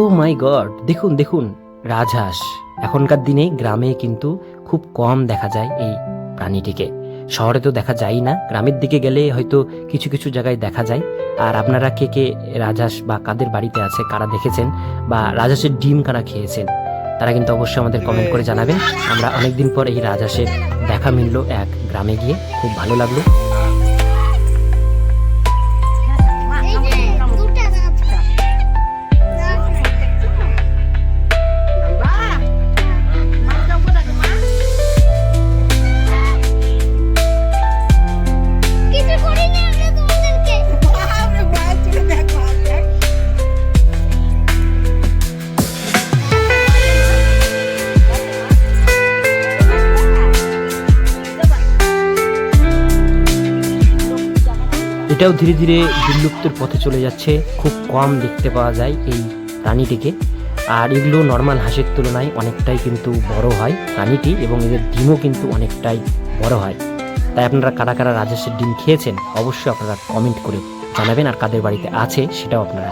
ও মাই god দেখুন দেখুন, রাজহাঁস। এখনকার দিনে গ্রামে কিন্তু খুব কম দেখা যায় এই প্রাণীটিকে। শহরে তো দেখা যায় না, গ্রামের দিকে গেলে হয়তো কিছু কিছু জায়গায় দেখা যায়। আর আপনারা কে কে রাজহাঁস বা কাদের বাড়িতে আছে, কারা দেখেছেন বা রাজহাঁসের ডিম কারা খেয়েছেন, তারা কিন্তু অবশ্যই আমাদের কমেন্ট করে জানাবেন। আমরা অনেকদিন পর এই রাজহাঁসের দেখা মিললো এক গ্রামে গিয়ে, খুব ভালো লাগল। এটাও ধীরে ধীরে বিলুপ্তের পথে চলে যাচ্ছে। খুব কম দেখতে পাওয়া যায় এই প্রাণীটিকে। আর এগুলো নর্মাল হাঁসের তুলনায় অনেকটাই কিন্তু বড় হয় প্রাণীটি এবং এদের ডিমও কিন্তু অনেকটাই বড় হয়। তাই আপনারা কারা কারা রাজস্বের ডিম খেয়েছেন, অবশ্যই আপনারা কমেন্ট করে জানাবেন আর কাদের বাড়িতে আছে সেটাও আপনারা